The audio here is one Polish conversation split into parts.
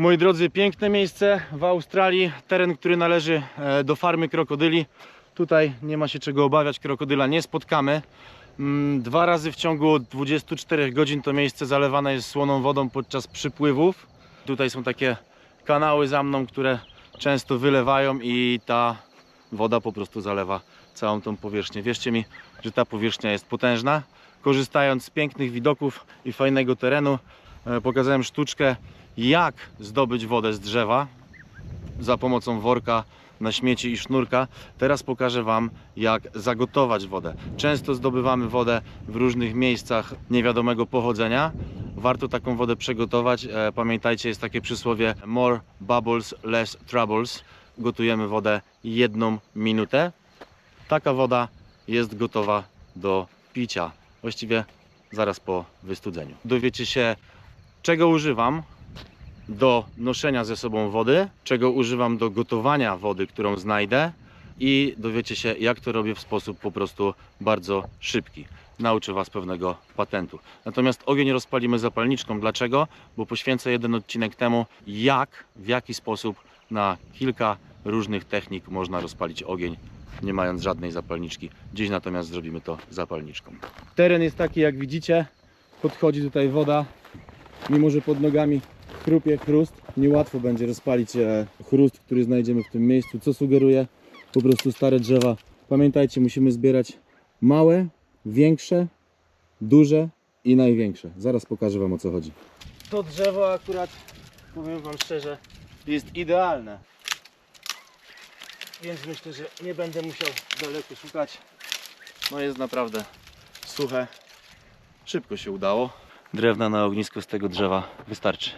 Moi drodzy, piękne miejsce w Australii, teren, który należy e, do farmy krokodyli. Tutaj nie ma się czego obawiać, krokodyla nie spotkamy. Mm, Dwa razy w ciągu 24 godzin to miejsce zalewane jest słoną wodą podczas przypływów. Tutaj są takie kanały za mną, które często wylewają i ta woda po prostu zalewa całą tą powierzchnię. Wierzcie mi, że ta powierzchnia jest potężna. Korzystając z pięknych widoków i fajnego terenu, e, pokazałem sztuczkę, jak zdobyć wodę z drzewa za pomocą worka na śmieci i sznurka. Teraz pokażę Wam, jak zagotować wodę. Często zdobywamy wodę w różnych miejscach niewiadomego pochodzenia. Warto taką wodę przygotować. E, Pamiętajcie, jest takie przysłowie more bubbles, less troubles. Gotujemy wodę jedną minutę. Taka woda jest gotowa do picia. Właściwie zaraz po wystudzeniu. Dowiecie się, czego używam do noszenia ze sobą wody, czego używam do gotowania wody, którą znajdę i dowiecie się, jak to robię w sposób po prostu bardzo szybki. Nauczę Was pewnego patentu. Natomiast ogień rozpalimy zapalniczką. Dlaczego? Bo poświęcę jeden odcinek temu, jak, w jaki sposób na kilka różnych technik można rozpalić ogień, nie mając żadnej zapalniczki. Dziś natomiast zrobimy to zapalniczką. Teren jest taki, jak widzicie. Podchodzi tutaj woda, mimo że pod nogami chrupie chrust, niełatwo będzie rozpalić e, chrust, który znajdziemy w tym miejscu, co sugeruje po prostu stare drzewa. Pamiętajcie, musimy zbierać małe, większe, duże i największe. Zaraz pokażę Wam o co chodzi. To drzewo akurat, powiem Wam szczerze, jest idealne. Więc myślę, że nie będę musiał daleko szukać. No jest naprawdę suche. Szybko się udało. Drewna na ognisko z tego drzewa wystarczy.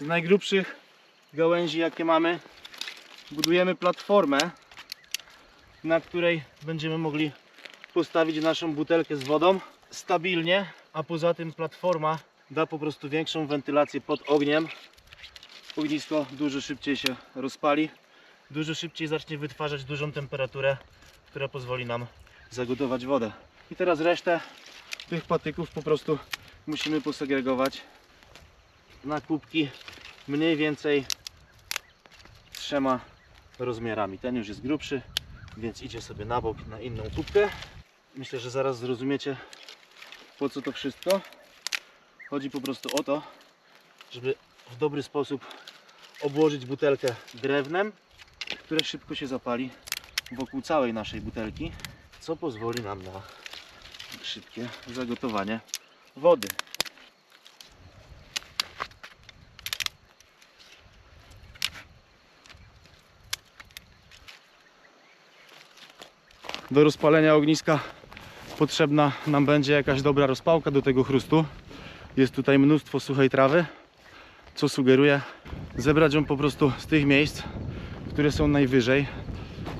Z najgrubszych gałęzi jakie mamy budujemy platformę na której będziemy mogli postawić naszą butelkę z wodą stabilnie, a poza tym platforma da po prostu większą wentylację pod ogniem. Ognisko dużo szybciej się rozpali, dużo szybciej zacznie wytwarzać dużą temperaturę, która pozwoli nam zagotować wodę. I teraz resztę tych patyków po prostu musimy posegregować na kubki mniej więcej trzema rozmiarami. Ten już jest grubszy, więc idzie sobie na bok na inną kubkę. Myślę, że zaraz zrozumiecie po co to wszystko. Chodzi po prostu o to, żeby w dobry sposób obłożyć butelkę drewnem, które szybko się zapali wokół całej naszej butelki, co pozwoli nam na szybkie zagotowanie wody. Do rozpalenia ogniska potrzebna nam będzie jakaś dobra rozpałka do tego chrustu. Jest tutaj mnóstwo suchej trawy, co sugeruje zebrać ją po prostu z tych miejsc, które są najwyżej,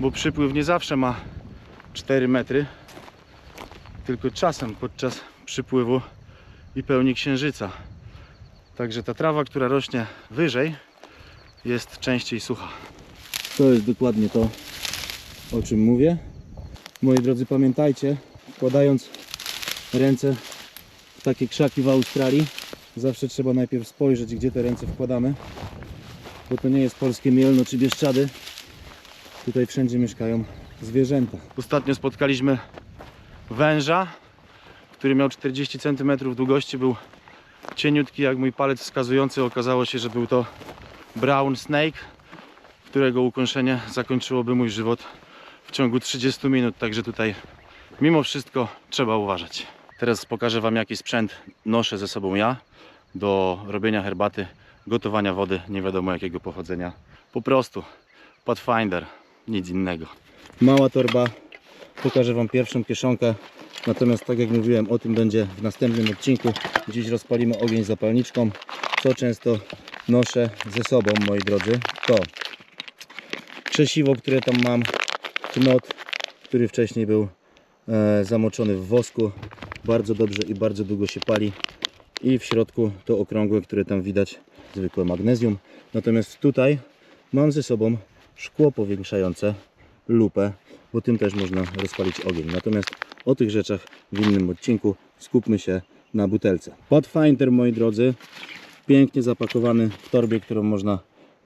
bo przypływ nie zawsze ma 4 metry, tylko czasem podczas przypływu i pełni księżyca. Także ta trawa, która rośnie wyżej, jest częściej sucha. To jest dokładnie to, o czym mówię. Moi drodzy, pamiętajcie, wkładając ręce w takie krzaki w Australii, zawsze trzeba najpierw spojrzeć, gdzie te ręce wkładamy, bo to nie jest polskie Mielno czy Bieszczady. Tutaj wszędzie mieszkają zwierzęta. Ostatnio spotkaliśmy węża, który miał 40 cm długości, był cieniutki jak mój palec wskazujący. Okazało się, że był to brown snake, którego ukąszenie zakończyłoby mój żywot w ciągu 30 minut, także tutaj mimo wszystko trzeba uważać. Teraz pokażę Wam jaki sprzęt noszę ze sobą ja do robienia herbaty, gotowania wody, nie wiadomo jakiego pochodzenia. Po prostu Pathfinder, nic innego. Mała torba, pokażę Wam pierwszą kieszonkę. Natomiast tak jak mówiłem, o tym będzie w następnym odcinku. Dziś rozpalimy ogień zapalniczką. Co często noszę ze sobą, moi drodzy, to krzesiwo, które tam mam, knot, który wcześniej był e, zamoczony w wosku. Bardzo dobrze i bardzo długo się pali. I w środku to okrągłe, które tam widać, zwykłe magnezjum. Natomiast tutaj mam ze sobą szkło powiększające, lupę, bo tym też można rozpalić ogień. Natomiast o tych rzeczach w innym odcinku skupmy się na butelce. Pathfinder, moi drodzy, Pięknie zapakowany w torbie, którą można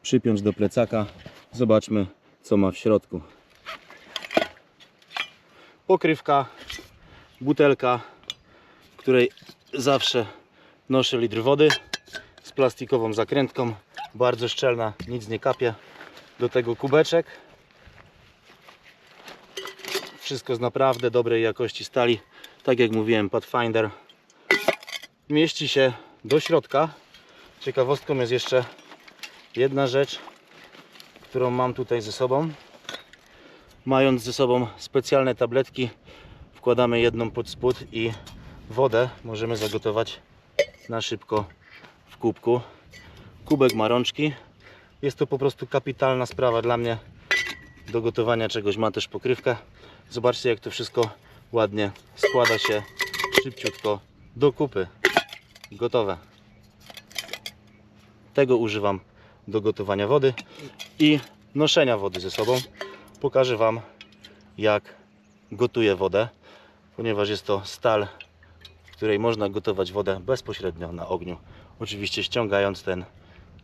przypiąć do plecaka. Zobaczmy, co ma w środku. Pokrywka, butelka, w której zawsze noszę litr wody z plastikową zakrętką, bardzo szczelna, nic nie kapie. Do tego kubeczek. Wszystko z naprawdę dobrej jakości stali. Tak jak mówiłem, Pathfinder mieści się do środka. Ciekawostką jest jeszcze jedna rzecz, którą mam tutaj ze sobą. Mając ze sobą specjalne tabletki, wkładamy jedną pod spód i wodę możemy zagotować na szybko w kubku. Kubek ma rączki. Jest to po prostu kapitalna sprawa dla mnie do gotowania czegoś. Ma też pokrywkę. Zobaczcie jak to wszystko ładnie składa się szybciutko do kupy. Gotowe. Tego używam do gotowania wody i noszenia wody ze sobą. Pokażę Wam jak gotuję wodę, ponieważ jest to stal, w której można gotować wodę bezpośrednio na ogniu. Oczywiście ściągając ten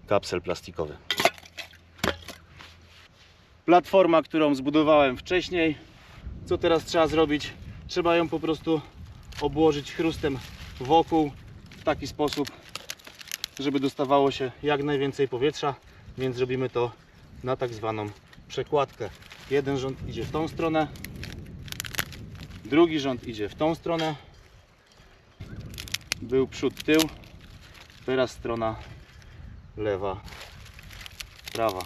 kapsel plastikowy. Platforma, którą zbudowałem wcześniej. Co teraz trzeba zrobić? Trzeba ją po prostu obłożyć chrustem wokół w taki sposób, żeby dostawało się jak najwięcej powietrza, więc robimy to na tak zwaną przekładkę. Jeden rząd idzie w tą stronę, drugi rząd idzie w tą stronę. Był przód, tył, teraz strona lewa, prawa.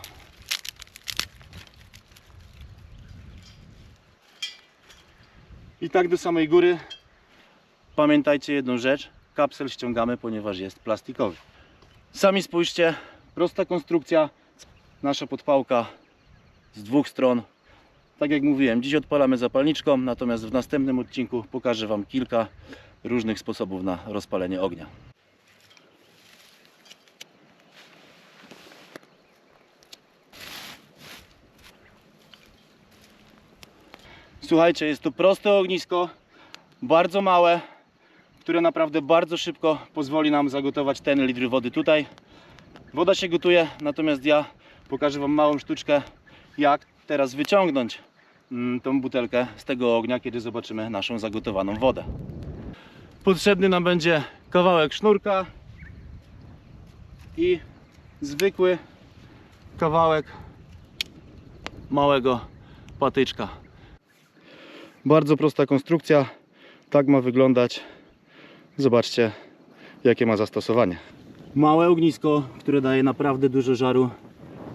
I tak do samej góry. Pamiętajcie jedną rzecz, kapsel ściągamy, ponieważ jest plastikowy. Sami spójrzcie, prosta konstrukcja, nasza podpałka z dwóch stron. Tak jak mówiłem, dziś odpalamy zapalniczką, natomiast w następnym odcinku pokażę Wam kilka różnych sposobów na rozpalenie ognia. Słuchajcie, jest to proste ognisko, bardzo małe, które naprawdę bardzo szybko pozwoli nam zagotować ten litr wody tutaj. Woda się gotuje, natomiast ja pokażę Wam małą sztuczkę, jak teraz wyciągnąć mm, tą butelkę z tego ognia, kiedy zobaczymy naszą zagotowaną wodę. Potrzebny nam będzie kawałek sznurka i zwykły kawałek małego patyczka. Bardzo prosta konstrukcja, tak ma wyglądać. Zobaczcie, jakie ma zastosowanie. Małe ognisko, które daje naprawdę dużo żaru.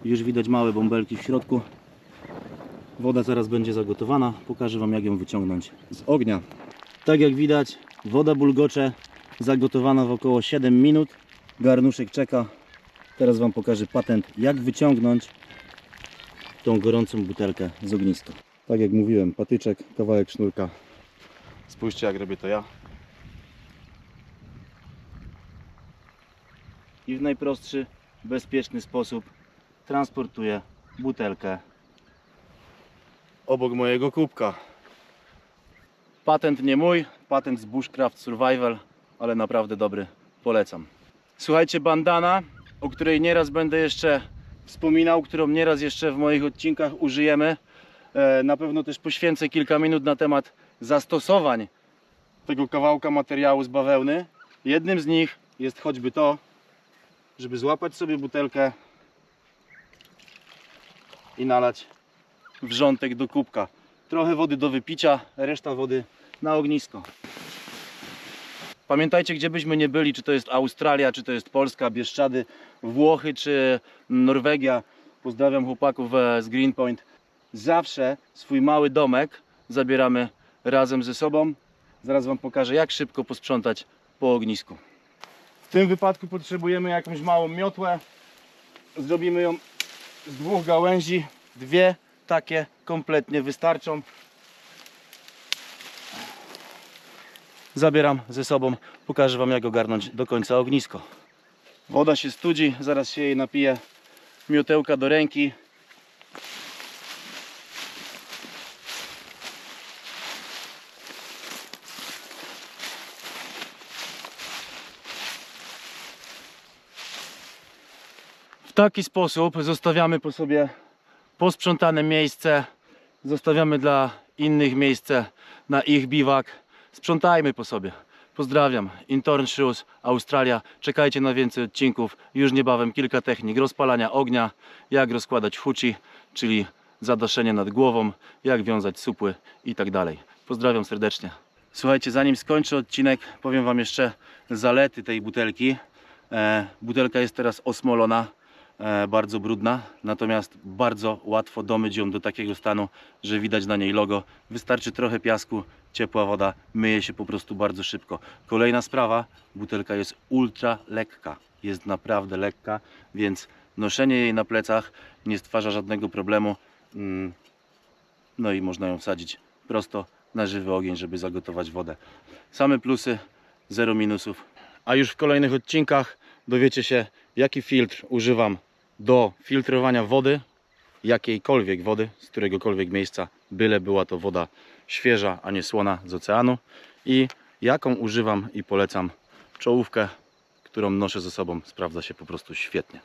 Już widać małe bąbelki w środku. Woda zaraz będzie zagotowana. Pokażę Wam, jak ją wyciągnąć z ognia. Tak jak widać, woda bulgocze, zagotowana w około 7 minut. Garnuszek czeka. Teraz Wam pokażę patent, jak wyciągnąć tą gorącą butelkę z ogniska. Tak jak mówiłem, patyczek, kawałek sznurka. Spójrzcie, jak robię to ja. I w najprostszy, bezpieczny sposób transportuję butelkę obok mojego kubka. Patent nie mój, patent z Bushcraft Survival, ale naprawdę dobry, polecam. Słuchajcie, bandana, o której nieraz będę jeszcze wspominał, którą nieraz jeszcze w moich odcinkach użyjemy. E, Na pewno też poświęcę kilka minut na temat zastosowań tego kawałka materiału z bawełny. Jednym z nich jest choćby to, żeby złapać sobie butelkę i nalać wrzątek do kubka. Trochę wody do wypicia, reszta wody na ognisko. Pamiętajcie, gdzie byśmy nie byli, czy to jest Australia, czy to jest Polska, Bieszczady, Włochy, czy Norwegia. Pozdrawiam chłopaków e, z Greenpoint. Zawsze swój mały domek zabieramy razem ze sobą. Zaraz Wam pokażę, jak szybko posprzątać po ognisku. W tym wypadku potrzebujemy jakąś małą miotłę. Zrobimy ją z dwóch gałęzi. Dwie takie kompletnie wystarczą. Zabieram ze sobą, pokażę Wam jak ogarnąć do końca ognisko. Woda się studzi, zaraz się jej napije. Miotełka do ręki. Taki sposób zostawiamy po sobie posprzątane miejsce, zostawiamy dla innych miejsce na ich biwak. Sprzątajmy po sobie. Pozdrawiam. Intorn Shoes, Australia. Czekajcie na więcej odcinków. Już niebawem kilka technik rozpalania ognia, jak rozkładać huci, czyli zadaszenie nad głową, jak wiązać supły i tak dalej. Pozdrawiam serdecznie. Słuchajcie, zanim skończę odcinek, powiem Wam jeszcze zalety tej butelki. E, butelka jest teraz osmolona, bardzo brudna, natomiast bardzo łatwo domyć ją do takiego stanu, że widać na niej logo. Wystarczy trochę piasku, ciepła woda, myje się po prostu bardzo szybko. Kolejna sprawa, butelka jest ultra lekka, jest naprawdę lekka, więc noszenie jej na plecach nie stwarza żadnego problemu. Mm, No i można ją wsadzić prosto na żywy ogień, żeby zagotować wodę. Same plusy, zero minusów. A już w kolejnych odcinkach dowiecie się, jaki filtr używam do filtrowania wody, jakiejkolwiek wody, z któregokolwiek miejsca, byle była to woda świeża, a nie słona z oceanu i jaką używam i polecam czołówkę, którą noszę ze sobą, sprawdza się po prostu świetnie.